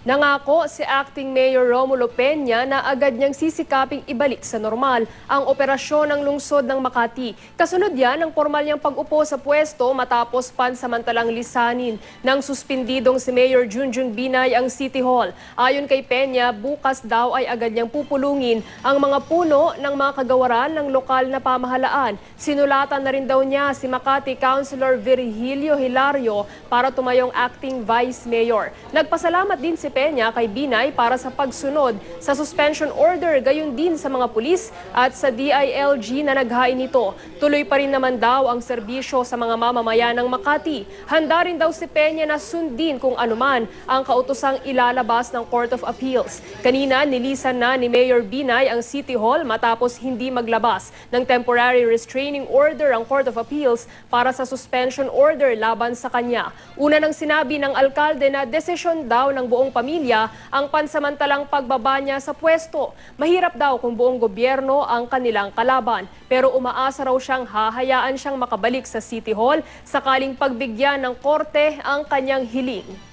Nangako si Acting Mayor Romulo Peña na agad niyang sisikaping ibalik sa normal ang operasyon ng lungsod ng Makati. Kasunod yan ang formal niyang pag-upo sa pwesto matapos pansamantalang lisanin ng suspindidong si Mayor Junjun Binay ang City Hall. Ayon kay Peña, bukas daw ay agad niyang pupulungin ang mga puno ng mga kagawaran ng lokal na pamahalaan. Sinulatan na rin daw niya si Makati Councilor Virgilio Hilario para tumayong acting vice mayor. Nagpasalamat din si Peña kay Binay para sa pagsunod sa suspension order gayon din sa mga pulis at sa DILG na naghain nito. Tuloy pa rin naman daw ang serbisyo sa mga mamamayan ng Makati. Handa rin daw si Peña na sundin kung anuman ang kautusang ilalabas ng Court of Appeals. Kanina nilisan na ni Mayor Binay ang City Hall matapos hindi maglabas ng temporary restraining order ang Court of Appeals para sa suspension order laban sa kanya. Una nang sinabi ng alkalde na desisyon daw ng buong pamilya ang pansamantalang pagbaba niya sa pwesto. Mahirap daw kung buong gobyerno ang kanilang kalaban. Pero umaasa raw siyang hahayaan siyang makabalik sa City Hall sakaling pagbigyan ng korte ang kanyang hiling.